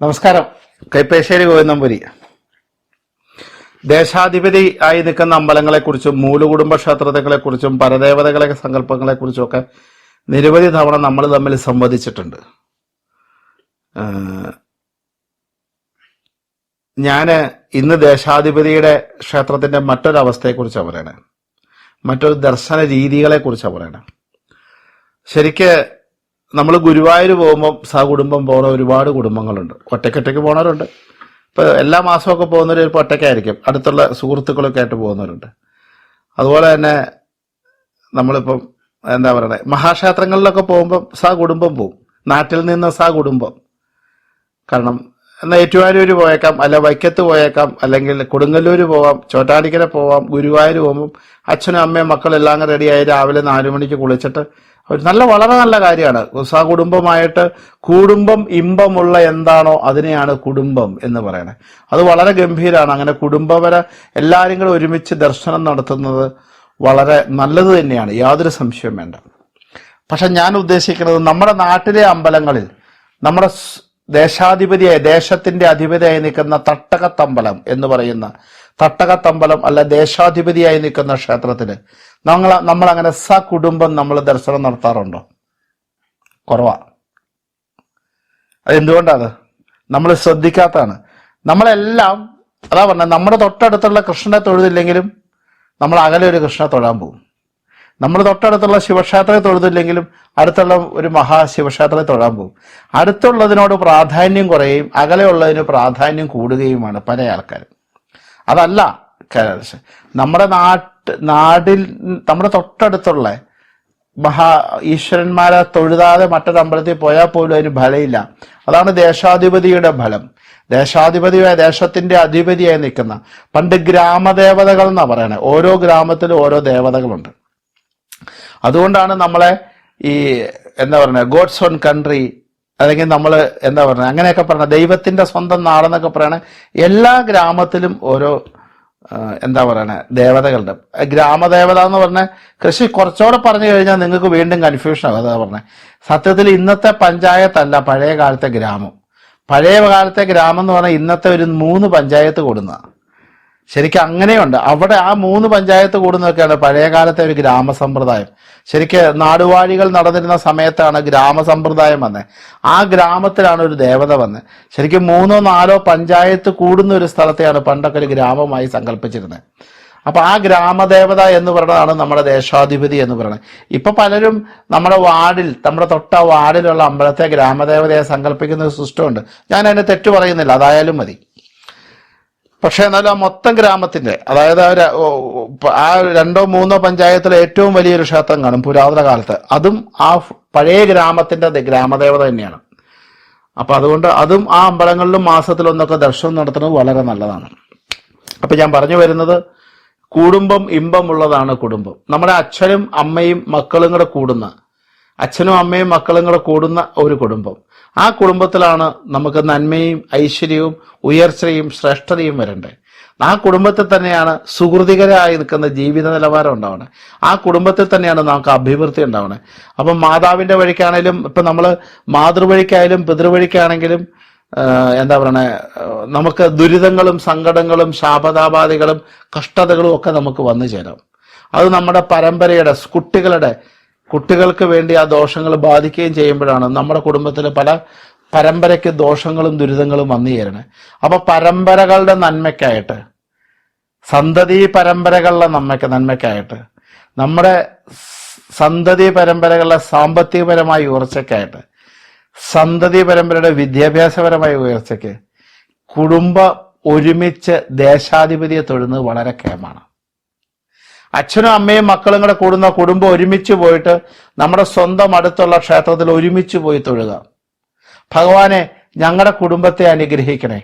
നമസ്കാരം. കൈപ്പേശ്ശേരി ഗോവിന്ദമ്പുരി. ദേശാധിപതി ആയി നിൽക്കുന്ന അമ്പലങ്ങളെക്കുറിച്ചും മൂലകുടുംബ ക്ഷേത്രത്തെക്കുറിച്ചും പരദേവതകളെ സങ്കല്പങ്ങളെക്കുറിച്ചും ഒക്കെ നിരവധി തവണ നമ്മൾ തമ്മിൽ സംവദിച്ചിട്ടുണ്ട്. ഞാൻ ഇന്ന് ദേശാധിപതിയുടെ ക്ഷേത്രത്തിന്റെ മറ്റൊരവസ്ഥയെക്കുറിച്ചാണ് പറയണേ. മറ്റൊരു ദർശന രീതികളെക്കുറിച്ചാണ് പറയണേ. ശരിക്ക് നമ്മൾ ഗുരുവായൂർ പോകുമ്പോൾ സകുടുംബം പോകുന്ന ഒരുപാട് കുടുംബങ്ങളുണ്ട്. ഒറ്റയ്ക്കൊറ്റയ്ക്ക് പോകുന്നവരുണ്ട് ഇപ്പോൾ എല്ലാ മാസമൊക്കെ പോകുന്നവർ ചിലപ്പോൾ ഒറ്റയ്ക്കായിരിക്കും. അടുത്തുള്ള സുഹൃത്തുക്കളൊക്കെ ആയിട്ട് പോകുന്നവരുണ്ട്. അതുപോലെ തന്നെ നമ്മളിപ്പം എന്താ പറയണേ മഹാക്ഷേത്രങ്ങളിലൊക്കെ പോകുമ്പോൾ സ കുടുംബം പോവും. നാട്ടിൽ നിന്ന് സ കുടുംബം കാരണം എന്നാൽ ഏറ്റുവാരൂർ പോയേക്കാം അല്ല വൈക്കത്ത് പോയേക്കാം അല്ലെങ്കിൽ കൊടുങ്ങല്ലൂർ പോവാം ചോറ്റാടിക്കര പോവാം ഗുരുവായൂർ പോകുമ്പം അച്ഛനും അമ്മയും മക്കളെല്ലാം റെഡിയായി രാവിലെ നാലു മണിക്ക് കുളിച്ചിട്ട് ഒരു നല്ല വളരെ നല്ല കാര്യമാണ്. സ കുടുംബമായിട്ട് കുടുംബം ഇമ്പമുള്ള എന്താണോ അതിനെയാണ് കുടുംബം എന്ന് പറയുന്നത് അത് വളരെ ഗംഭീരമാണ് അങ്ങനെ കുടുംബപര എല്ലാവരും കൂടെ ഒരുമിച്ച് ദർശനം നടത്തുന്നത് വളരെ നല്ലത് തന്നെയാണ്. യാതൊരു സംശയവും വേണ്ട. പക്ഷെ ഞാൻ ഉദ്ദേശിക്കുന്നത് നമ്മുടെ നാട്ടിലെ അമ്പലങ്ങളിൽ നമ്മുടെ ദേശാധിപതിയായി ദേശത്തിന്റെ അധിപതിയായി നിൽക്കുന്ന തട്ടകത്തമ്പലം എന്ന് പറയുന്ന തട്ടകത്തമ്പലം അല്ല ദേശാധിപതിയായി നിൽക്കുന്ന ക്ഷേത്രത്തിന് നമ്മൾ നമ്മൾ അങ്ങനെ സ കുടുംബം നമ്മൾ ദർശനം നടത്താറുണ്ടോ? കുറവാ. അതെന്തുകൊണ്ടാണ്? നമ്മൾ ശ്രദ്ധിക്കാത്തതാണ്. നമ്മളെല്ലാം അതാ പറഞ്ഞത് നമ്മുടെ തൊട്ടടുത്തുള്ള കൃഷ്ണനെ തൊഴുതില്ലെങ്കിലും നമ്മൾ അകലെ ഒരു കൃഷ്ണനെ തൊഴാൻ പോകും. നമ്മൾ തൊട്ടടുത്തുള്ള ശിവക്ഷേത്രത്തെ തൊഴുതില്ലെങ്കിലും അടുത്തുള്ള ഒരു മഹാശിവക്ഷേത്രത്തെ തൊഴാൻ പോകും. അടുത്തുള്ളതിനോട് പ്രാധാന്യം കുറയുകയും അകലെയുള്ളതിന് പ്രാധാന്യം കൂടുകയുമാണ് പല ആൾക്കാരും. അതല്ല. നമ്മുടെ നാട്ട് നാടിൽ നമ്മുടെ തൊട്ടടുത്തുള്ള മഹാ ഈശ്വരന്മാരെ തൊഴുതാതെ മറ്റൊരമ്പലത്തിൽ പോയാൽ പോലും അതിന് ഫലമില്ല. അതാണ് ദേശാധിപതിയുടെ ഫലം. ദേശാധിപതിയായ ദേശത്തിന്റെ അധിപതിയായി നിൽക്കുന്ന. പണ്ട് ഗ്രാമദേവതകൾ എന്നാണ് പറയണേ. ഓരോ ഗ്രാമത്തിലും ഓരോ ദേവതകളുണ്ട്. അതുകൊണ്ടാണ് നമ്മളെ ഈ എന്താ പറയുക ഗോഡ്സ് ഓൺ കൺട്രി അല്ലെങ്കിൽ നമ്മൾ എന്താ പറയുക അങ്ങനെയൊക്കെ പറഞ്ഞ ദൈവത്തിന്റെ സ്വന്തം നാടെന്നൊക്കെ പറയണ എല്ലാ ഗ്രാമത്തിലും ഓരോ എന്താ പറയണ ദേവതകളുണ്ട്. ഗ്രാമദേവത എന്ന് പറഞ്ഞ കൃഷി കുറച്ചുകൂടെ പറഞ്ഞു കഴിഞ്ഞാൽ നിങ്ങൾക്ക് വീണ്ടും കൺഫ്യൂഷൻ അതാ പറഞ്ഞത് സത്യത്തിൽ ഇന്നത്തെ പഞ്ചായത്തല്ല പഴയ കാലത്തെ ഗ്രാമം. പഴയ കാലത്തെ ഗ്രാമം എന്ന് പറഞ്ഞാൽ ഇന്നത്തെ ഒരു മൂന്ന് പഞ്ചായത്ത് കൂടുന്നതാണ് ശരിക്കും അങ്ങനെയുണ്ട്. അവിടെ ആ മൂന്ന് പഞ്ചായത്ത് കൂടുന്നതൊക്കെയാണ് പഴയകാലത്തെ ഒരു ഗ്രാമസമ്പ്രദായം. ശരിക്ക് നാടുവാഴികൾ നടന്നിരുന്ന സമയത്താണ് ഗ്രാമസമ്പ്രദായം വന്നത് ആ ഗ്രാമത്തിലാണ് ഒരു ദേവത വന്നത് ശരിക്കും മൂന്നോ നാലോ പഞ്ചായത്ത് കൂടുന്ന ഒരു സ്ഥലത്തെയാണ് പണ്ടൊക്കെ ഒരു ഗ്രാമമായി സങ്കല്പിച്ചിരുന്നത് അപ്പൊ ആ ഗ്രാമദേവത എന്ന് പറയുന്നതാണ് നമ്മുടെ ദേശാധിപതി എന്ന് പറയുന്നത്. ഇപ്പൊ പലരും നമ്മുടെ വാർഡിൽ നമ്മുടെ തൊട്ട വാർഡിലുള്ള അമ്പലത്തെ ഗ്രാമദേവതയെ സങ്കല്പിക്കുന്ന ഒരു സിസ്റ്റമുണ്ട് ഞാൻ അതിനെ തെറ്റു പറയുന്നില്ല അതായാലും മതി. പക്ഷെ എന്നാലും ആ മൊത്തം ഗ്രാമത്തിന്റെ അതായത് ആ രണ്ടോ മൂന്നോ പഞ്ചായത്തിലെ ഏറ്റവും വലിയൊരു ക്ഷേത്രം കാണും പുരാതന കാലത്ത്. അതും ആ പഴയ ഗ്രാമത്തിന്റെ ഗ്രാമദേവത തന്നെയാണ്. അപ്പൊ അതുകൊണ്ട് അതും ആ അമ്പലങ്ങളിലും മാസത്തിലൊന്നൊക്കെ ദർശനം നടത്തുന്നത് വളരെ നല്ലതാണ്. അപ്പൊ ഞാൻ പറഞ്ഞു വരുന്നത് കുടുംബം ഇമ്പമുള്ളതാണ് കുടുംബം. നമ്മുടെ അച്ഛനും അമ്മയും മക്കളും കൂടെ കൂടുന്ന അച്ഛനും അമ്മയും മക്കളും കൂടെ കൂടുന്ന ഒരു കുടുംബം. ആ കുടുംബത്തിലാണ് നമുക്ക് നന്മയും ഐശ്വര്യവും ഉയർച്ചയും ശ്രേഷ്ഠതയും വരണ്ടേ. ആ കുടുംബത്തിൽ തന്നെയാണ് സുഹൃതികരായി നിൽക്കുന്ന ജീവിത നിലവാരം ഉണ്ടാവണേ. ആ കുടുംബത്തിൽ തന്നെയാണ് നമുക്ക് അഭിവൃദ്ധി ഉണ്ടാവണേ. അപ്പം മാതാവിന്റെ വഴിക്കാണേലും ഇപ്പൊ നമ്മൾ മാതൃവഴിക്കായാലും പിതൃവഴിക്കാണെങ്കിലും എന്താ പറയണേ നമുക്ക് ദുരിതങ്ങളും സങ്കടങ്ങളും ശാപതാപാധികളും കഷ്ടതകളും ഒക്കെ നമുക്ക് വന്നു ചേരാം. അത് നമ്മുടെ പരമ്പരയുടെ കുട്ടികളുടെ കുട്ടികൾക്ക് വേണ്ടി ആ ദോഷങ്ങൾ ബാധിക്കുകയും ചെയ്യുമ്പോഴാണ് നമ്മുടെ കുടുംബത്തിൽ പല പരമ്പരയ്ക്ക് ദോഷങ്ങളും ദുരിതങ്ങളും വന്നു ചേരണേ അപ്പൊ പരമ്പരകളുടെ നന്മയ്ക്കായിട്ട് സന്തതി പരമ്പരകളുടെ നന്മയ്ക്ക് നന്മയ്ക്കായിട്ട് നമ്മുടെ സന്തതി പരമ്പരകളുടെ സാമ്പത്തികപരമായ ഉയർച്ചയ്ക്കായിട്ട് സന്തതി പരമ്പരയുടെ വിദ്യാഭ്യാസപരമായ ഉയർച്ചയ്ക്ക് കുടുംബ ഒരുമിച്ച് ദേശാധിപതിയെ തൊഴുന്നത് വളരെ കേമാണ് അച്ഛനും അമ്മയും മക്കളും കൂടെ കൂടുന്ന കുടുംബം ഒരുമിച്ച് പോയിട്ട് നമ്മുടെ സ്വന്തം അടുത്തുള്ള ക്ഷേത്രത്തിൽ ഒരുമിച്ച് പോയി തൊഴുക. ഭഗവാനെ ഞങ്ങളുടെ കുടുംബത്തെ അനുഗ്രഹിക്കണേ.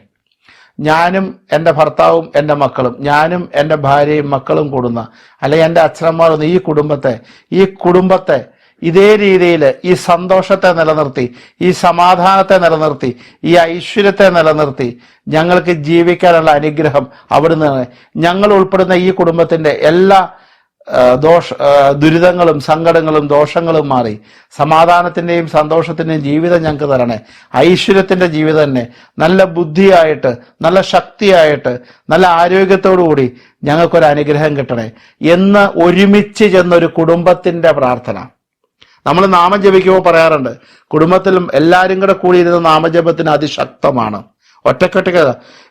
ഞാനും എന്റെ ഭർത്താവും എന്റെ മക്കളും ഞാനും എന്റെ ഭാര്യയും മക്കളും കൂടുന്ന അല്ലെങ്കിൽ എന്റെ അച്ഛനമ്മ ഈ കുടുംബത്തെ ഈ കുടുംബത്തെ ഇതേ രീതിയിൽ ഈ സന്തോഷത്തെ നിലനിർത്തി ഈ സമാധാനത്തെ നിലനിർത്തി ഈ ഐശ്വര്യത്തെ നിലനിർത്തി ഞങ്ങൾക്ക് ജീവിക്കാനുള്ള അനുഗ്രഹം അവിടുന്ന് ഞങ്ങൾ ഉൾപ്പെടുന്ന ഈ കുടുംബത്തിന്റെ എല്ലാ ദോഷ ദുരിതങ്ങളും സങ്കടങ്ങളും ദോഷങ്ങളും മാറി സമാധാനത്തിന്റെയും സന്തോഷത്തിന്റെയും ജീവിതം ഞങ്ങൾക്ക് തരണേ. ഐശ്വര്യത്തിന്റെ ജീവിതം തന്നെ നല്ല ബുദ്ധിയായിട്ട് നല്ല ശക്തിയായിട്ട് നല്ല ആരോഗ്യത്തോടു കൂടി ഞങ്ങൾക്കൊരു അനുഗ്രഹം കിട്ടണേ എന്ന് ഒരുമിച്ച് ചെന്നൊരു കുടുംബത്തിന്റെ പ്രാർത്ഥന. നമ്മൾ നാമം ജപിക്കുമ്പോൾ പറയാറുണ്ട് കുടുംബത്തിലും എല്ലാവരും കൂടെ കൂടിയിരുന്ന നാമജപത്തിന് അതിശക്തമാണ്. ഒറ്റക്കെട്ടുകത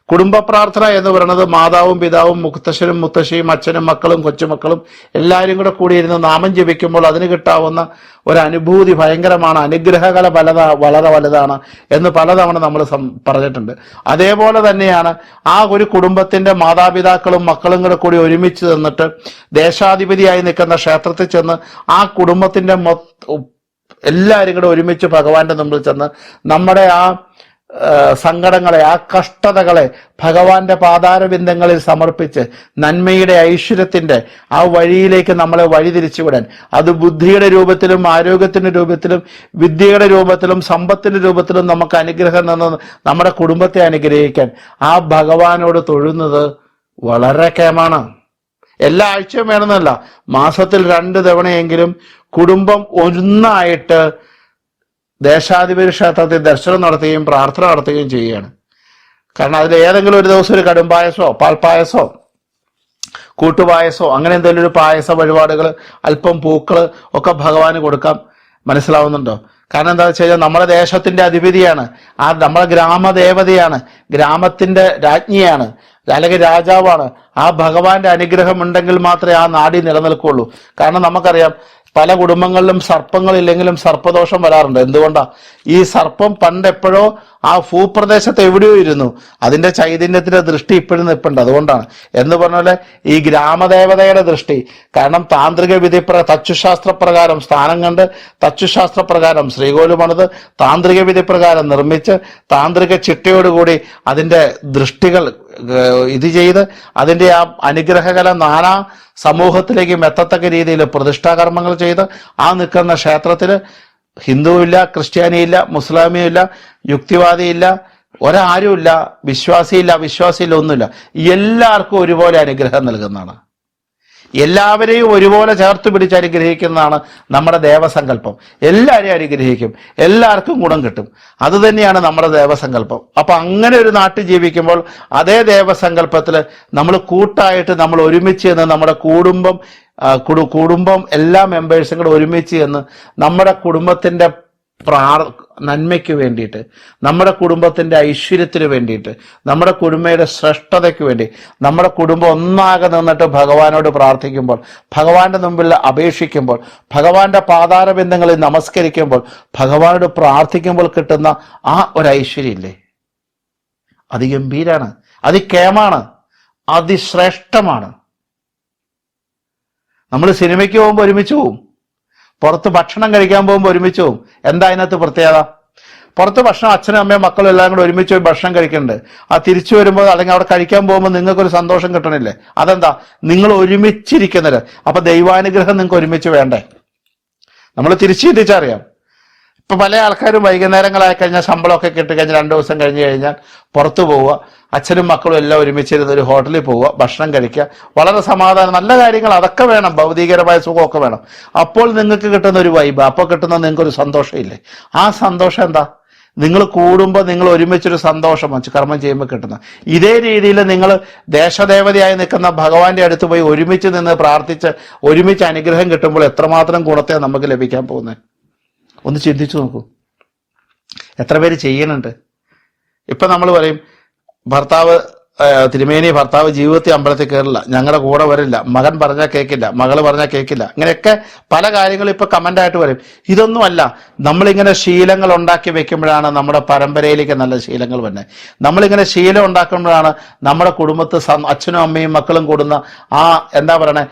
കുടുംബ പ്രാർത്ഥന എന്ന് പറയുന്നത് മാതാവും പിതാവും മുത്തശ്ശനും മുത്തശ്ശിയും അച്ഛനും മക്കളും കൊച്ചുമക്കളും എല്ലാവരും കൂടെ കൂടിയിരുന്ന് നാമം ജപിക്കുമ്പോൾ അതിന് കിട്ടാവുന്ന ഒരു അനുഭൂതി ഭയങ്കരമാണ്. അനുഗ്രഹകല വലത വളരെ വലുതാണ് എന്ന് പലതവണ നമ്മൾ പറഞ്ഞിട്ടുണ്ട്. അതേപോലെ തന്നെയാണ് ആ ഒരു കുടുംബത്തിന്റെ മാതാപിതാക്കളും മക്കളും കൂടെ കൂടി ഒരുമിച്ച് നിന്നിട്ട് ദേശാധിപതിയായി നിൽക്കുന്ന ക്ഷേത്രത്തിൽ ചെന്ന് ആ കുടുംബത്തിന്റെ മൊ എല്ലാവരും കൂടെ ഒരുമിച്ച് ഭഗവാന്റെ മുമ്പിൽ ചെന്ന് നമ്മുടെ ആ, സങ്കടങ്ങളെ ആ കഷ്ടതകളെ ഭഗവാന്റെ പാതാരബിന്ദങ്ങളിൽ സമർപ്പിച്ച് നന്മയുടെ ഐശ്വര്യത്തിന്റെ ആ വഴിയിലേക്ക് നമ്മളെ വഴിതിരിച്ചുവിടാൻ. അത് ബുദ്ധിയുടെ രൂപത്തിലും ആരോഗ്യത്തിന്റെ രൂപത്തിലും വിദ്യയുടെ രൂപത്തിലും സമ്പത്തിന്റെ രൂപത്തിലും നമുക്ക് അനുഗ്രഹം നിന്ന് നമ്മുടെ കുടുംബത്തെ അനുഗ്രഹിക്കാൻ ആ ഭഗവാനോട് തൊഴുന്നത് വളരെ കേമാണ് എല്ലാ ആഴ്ചയും വേണമെന്നല്ല മാസത്തിൽ രണ്ട് തവണയെങ്കിലും കുടുംബം ഒന്നായിട്ട് ദേശാധിപതി ക്ഷേത്രത്തിൽ ദർശനം നടത്തുകയും പ്രാർത്ഥന നടത്തുകയും ചെയ്യുകയാണ്. കാരണം അതിൽ ഏതെങ്കിലും ഒരു ദിവസം ഒരു കടും പായസോ പാൽപ്പായസോ കൂട്ടുപായസോ അങ്ങനെ എന്തെങ്കിലും ഒരു പായസ വഴിപാടുകൾ അല്പം പൂക്കൾ ഒക്കെ ഭഗവാന് കൊടുക്കാം. മനസ്സിലാവുന്നുണ്ടോ? കാരണം എന്താ വെച്ച് കഴിഞ്ഞാൽ നമ്മുടെ ദേശത്തിന്റെ അധിപതിയാണ്. ആ നമ്മുടെ ഗ്രാമദേവതയാണ്. ഗ്രാമത്തിന്റെ രാജ്ഞിയാണ്. അല്ലെങ്കിൽ രാജാവാണ്. ആ ഭഗവാന്റെ അനുഗ്രഹം ഉണ്ടെങ്കിൽ മാത്രമേ ആ നാടി നിലനിൽക്കുള്ളൂ. കാരണം നമുക്കറിയാം പല കുടുംബങ്ങളിലും സർപ്പങ്ങളില്ലെങ്കിലും സർപ്പദോഷം വരാറുണ്ട്. എന്തുകൊണ്ടാ? ഈ സർപ്പം പണ്ട് എപ്പോഴോ ആ ഭൂപ്രദേശത്ത് എവിടെയോ ഇരുന്നു. അതിന്റെ ചൈതന്യത്തിന്റെ ദൃഷ്ടി ഇപ്പോഴും നിൽപ്പുണ്ട്. അതുകൊണ്ടാണ്. എന്ന് പറഞ്ഞ ഈ ഗ്രാമദേവതയുടെ ദൃഷ്ടി. കാരണം താന്ത്രിക വിധി തച്ചുശാസ്ത്ര പ്രകാരം സ്ഥാനം കണ്ട് തച്ചുശാസ്ത്ര പ്രകാരം ശ്രീകോലുമാണത് താന്ത്രിക വിധി പ്രകാരം നിർമ്മിച്ച് താന്ത്രിക ചിട്ടയോടുകൂടി അതിന്റെ ദൃഷ്ടികൾ ഇത് ചെയ്ത് അതിന്റെ ആ അനുഗ്രഹകല നാനാ സമൂഹത്തിലേക്കും എത്തത്തക്ക രീതിയിൽ പ്രതിഷ്ഠാകർമ്മങ്ങൾ ചെയ്ത് ആ നിൽക്കുന്ന ക്ഷേത്രത്തിൽ ഹിന്ദുവില്ല ക്രിസ്ത്യാനിയില്ല മുസ്ലാമിയില്ല യുക്തിവാദിയില്ല ഒരാരുമില്ല വിശ്വാസിയില്ല അവിശ്വാസിയില്ല ഒന്നുമില്ല. എല്ലാവർക്കും ഒരുപോലെ അനുഗ്രഹം നൽകുന്നതാണ്. എല്ലാവരെയും ഒരുപോലെ ചേർത്ത് പിടിച്ച് അനുഗ്രഹിക്കുന്നതാണ് നമ്മുടെ ദേവസങ്കല്പം. എല്ലാവരെയും അനുഗ്രഹിക്കും. എല്ലാവർക്കും ഗുണം കിട്ടും. അത് തന്നെയാണ് നമ്മുടെ ദേവസങ്കല്പം. അപ്പം അങ്ങനെ ഒരു നാട്ടിൽ ജീവിക്കുമ്പോൾ അതേ ദേവസങ്കല്പത്തിൽ നമ്മൾ കൂട്ടായിട്ട് നമ്മൾ ഒരുമിച്ച് എന്ന് നമ്മുടെ കുടുംബം കുടുംബം എല്ലാ മെമ്പേഴ്സും കൂടെ ഒരുമിച്ച് എന്ന് നമ്മുടെ കുടുംബത്തിന്റെ പ്രാർ നന്മയ്ക്ക് വേണ്ടിയിട്ട് നമ്മുടെ കുടുംബത്തിന്റെ ഐശ്വര്യത്തിന് വേണ്ടിയിട്ട് നമ്മുടെ കുടുംബയുടെ ശ്രേഷ്ഠതയ്ക്ക് വേണ്ടി നമ്മുടെ കുടുംബം ഒന്നാകെ നിന്നിട്ട് ഭഗവാനോട് പ്രാർത്ഥിക്കുമ്പോൾ ഭഗവാന്റെ മുമ്പിൽ അപേക്ഷിക്കുമ്പോൾ ഭഗവാന്റെ പാതാരബിന്ദങ്ങളിൽ നമസ്കരിക്കുമ്പോൾ ഭഗവാനോട് പ്രാർത്ഥിക്കുമ്പോൾ കിട്ടുന്ന ആ ഒരു ഐശ്വര്യമില്ലേ അതിഗംഭീരാണ് അതികേമാണ് അതിശ്രേഷ്ഠമാണ്. നമ്മൾ സിനിമയ്ക്ക് പോകുമ്പോൾ ഒരുമിച്ച് പോവും. പുറത്ത് ഭക്ഷണം കഴിക്കാൻ പോകുമ്പോൾ ഒരുമിച്ച് പോകും എന്താ അതിനകത്ത് പ്രത്യേകത? പുറത്ത് ഭക്ഷണം അച്ഛനും അമ്മയും മക്കളും എല്ലാം കൂടെ ഒരുമിച്ച് പോയി ഭക്ഷണം കഴിക്കുന്നുണ്ട് ആ തിരിച്ചു വരുമ്പോൾ അല്ലെങ്കിൽ അവിടെ കഴിക്കാൻ പോകുമ്പോൾ നിങ്ങൾക്കൊരു സന്തോഷം കിട്ടണില്ലേ? അതെന്താ? നിങ്ങൾ ഒരുമിച്ചിരിക്കുന്നത്. അപ്പൊ ദൈവാനുഗ്രഹം നിങ്ങൾക്ക് ഒരുമിച്ച് വേണ്ടേ? നമ്മൾ തിരിച്ചു ചിന്തിച്ചറിയാം ഇപ്പൊ പല ആൾക്കാരും വൈകുന്നേരങ്ങളായി കഴിഞ്ഞാൽ ശമ്പളമൊക്കെ കിട്ടി കഴിഞ്ഞാൽ രണ്ടു ദിവസം കഴിഞ്ഞ് കഴിഞ്ഞാൽ പുറത്തു പോവുക. അച്ഛനും മക്കളും എല്ലാം ഒരുമിച്ചിരുന്ന് ഒരു ഹോട്ടലിൽ പോവുക ഭക്ഷണം കഴിക്കുക. വളരെ സമാധാനം നല്ല കാര്യങ്ങൾ അതൊക്കെ വേണം ഭൗതികരമായ സുഖമൊക്കെ വേണം. അപ്പോൾ നിങ്ങൾക്ക് കിട്ടുന്ന ഒരു വൈബ് അപ്പോൾ കിട്ടുന്ന നിങ്ങൾക്കൊരു സന്തോഷമില്ലേ? ആ സന്തോഷം എന്താ? നിങ്ങൾ കൂടുമ്പോൾ നിങ്ങൾ ഒരുമിച്ചൊരു സന്തോഷം വച്ച് കർമ്മം ചെയ്യുമ്പോൾ കിട്ടുന്ന. ഇതേ രീതിയിൽ നിങ്ങൾ ദേശദേവതയായി നിൽക്കുന്ന ഭഗവാന്റെ അടുത്ത് പോയി ഒരുമിച്ച് നിന്ന് പ്രാർത്ഥിച്ച് ഒരുമിച്ച് അനുഗ്രഹം കിട്ടുമ്പോൾ എത്രമാത്രം ഗുണത്തെ നമുക്ക് ലഭിക്കാൻ പോകുന്നത്? ഒന്ന് ചിന്തിച്ചു നോക്കൂ. എത്ര പേര് ചെയ്യണുണ്ട് ഇപ്പം നമ്മൾ പറയും ഭർത്താവ് തിരുമേനി ഭർത്താവ് ജീവിതത്തിൽ അമ്പലത്തിൽ കയറില്ല ഞങ്ങളുടെ കൂടെ വരില്ല. മകൻ പറഞ്ഞാൽ കേൾക്കില്ല മകൾ പറഞ്ഞാൽ കേൾക്കില്ല ഇങ്ങനെയൊക്കെ പല കാര്യങ്ങളും ഇപ്പൊ കമന്റ് ആയിട്ട് പറയും ഇതൊന്നുമല്ല. നമ്മളിങ്ങനെ ശീലങ്ങൾ ഉണ്ടാക്കി വെക്കുമ്പോഴാണ് നമ്മുടെ പരമ്പരയിലേക്ക് നല്ല ശീലങ്ങൾ വരുന്നത്. നമ്മളിങ്ങനെ ശീലം ഉണ്ടാക്കുമ്പോഴാണ് നമ്മുടെ കുടുംബത്ത് അച്ഛനും അമ്മയും മക്കളും കൂടുന്ന ആ എന്താ പറയണേ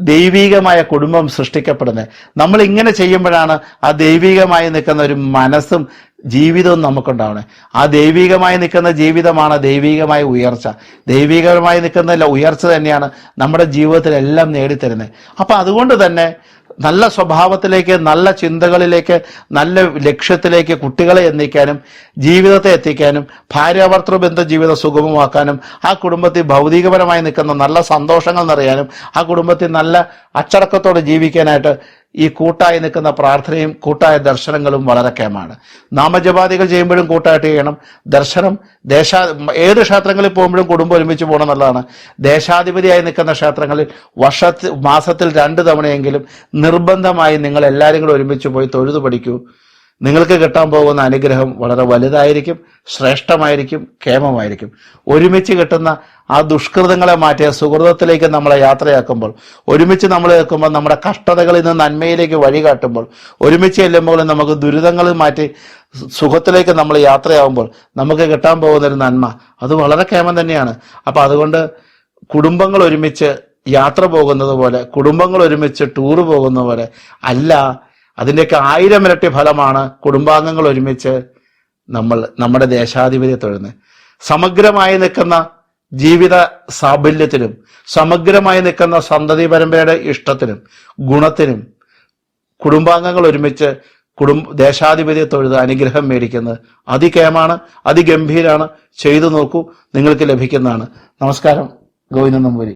ദൈവികമായ കുടുംബം സൃഷ്ടിക്കപ്പെടുന്നത്. നമ്മൾ ഇങ്ങനെ ചെയ്യുമ്പോഴാണ് ആ ദൈവികമായി നിൽക്കുന്ന ഒരു മനസ്സും ജീവിതവും നമുക്കുണ്ടാവണേ ആ ദൈവികമായി നിൽക്കുന്ന ജീവിതമാണ് ദൈവികമായ ഉയർച്ച. ദൈവികമായി നിൽക്കുന്ന ഉയർച്ച തന്നെയാണ് നമ്മുടെ ജീവിതത്തിലെല്ലാം നേടിത്തരുന്നത്. അപ്പം അതുകൊണ്ട് തന്നെ നല്ല സ്വഭാവത്തിലേക്ക് നല്ല ചിന്തകളിലേക്ക് നല്ല ലക്ഷ്യത്തിലേക്ക് കുട്ടികളെ എത്തിക്കാനും ജീവിതത്തെ എത്തിക്കാനും ഭാര്യാഭർത്തൃ ബന്ധ ജീവിതം സുഗമമാക്കാനും ആ കുടുംബത്തിൽ ഭൗതികപരമായി നിൽക്കുന്ന നല്ല സന്തോഷങ്ങൾ നിറയാനും ആ കുടുംബത്തിൽ നല്ല അച്ചടക്കത്തോടെ ജീവിക്കാനായിട്ട് ഈ കൂട്ടായി നിൽക്കുന്ന പ്രാർത്ഥനയും കൂട്ടായ ദർശനങ്ങളും വളരെ കേമാണ്. നാമജപാതികൾ ചെയ്യുമ്പോഴും കൂട്ടായിട്ട് ചെയ്യണം. ദർശനം ദേശാ ഏത് ക്ഷേത്രങ്ങളിൽ പോകുമ്പോഴും കുടുംബം ഒരുമിച്ച് പോകണം എന്നുള്ളതാണ്. ദേശാധിപതിയായി നിൽക്കുന്ന ക്ഷേത്രങ്ങളിൽ വർഷത്തിൽ മാസത്തിൽ രണ്ട് തവണയെങ്കിലും നിർബന്ധമായി നിങ്ങൾ എല്ലാവരും കൂടെ ഒരുമിച്ച് പോയി തൊഴുതു പഠിക്കൂ. നിങ്ങൾക്ക് കിട്ടാൻ പോകുന്ന അനുഗ്രഹം വളരെ വലുതായിരിക്കും ശ്രേഷ്ഠമായിരിക്കും ക്ഷേമമായിരിക്കും ഒരുമിച്ച് കിട്ടുന്ന ആ ദുഷ്കൃതങ്ങളെ മാറ്റിയ സുഹൃതത്തിലേക്ക് നമ്മളെ യാത്രയാക്കുമ്പോൾ ഒരുമിച്ച് നമ്മൾ കേൾക്കുമ്പോൾ നമ്മുടെ കഷ്ടതകളിൽ നിന്ന് നന്മയിലേക്ക് വഴികാട്ടുമ്പോൾ ഒരുമിച്ച് ചെല്ലുമ്പോൾ നമുക്ക് ദുരിതങ്ങൾ മാറ്റി സുഖത്തിലേക്ക് നമ്മൾ യാത്രയാവുമ്പോൾ നമുക്ക് കിട്ടാൻ പോകുന്നൊരു നന്മ. അത് വളരെ ക്ഷേമം തന്നെയാണ്. അപ്പം അതുകൊണ്ട് കുടുംബങ്ങൾ ഒരുമിച്ച് യാത്ര പോകുന്നത് പോലെ കുടുംബങ്ങൾ ഒരുമിച്ച് ടൂറ് പോകുന്ന പോലെ അല്ല അതിന്റെയൊക്കെ ആയിരം ഇരട്ടി ഫലമാണ് കുടുംബാംഗങ്ങൾ ഒരുമിച്ച് നമ്മൾ നമ്മുടെ ദേശാധിപതിയെ തൊഴുന്നത്. സമഗ്രമായി നിൽക്കുന്ന ജീവിത സാഫല്യത്തിനും സമഗ്രമായി നിൽക്കുന്ന സന്തതി പരമ്പരയുടെ ഇഷ്ടത്തിനും ഗുണത്തിനും കുടുംബാംഗങ്ങൾ ഒരുമിച്ച് കുടുംബ ദേശാധിപതിയെ തൊഴുത് അനുഗ്രഹം മേടിക്കുന്നത് അതികേമാണ് അതിഗംഭീരാണ്. ചെയ്തു നോക്കൂ നിങ്ങൾക്ക് ലഭിക്കുന്നതാണ്. നമസ്കാരം ഗോവിന്ദൻ നമ്പൂരി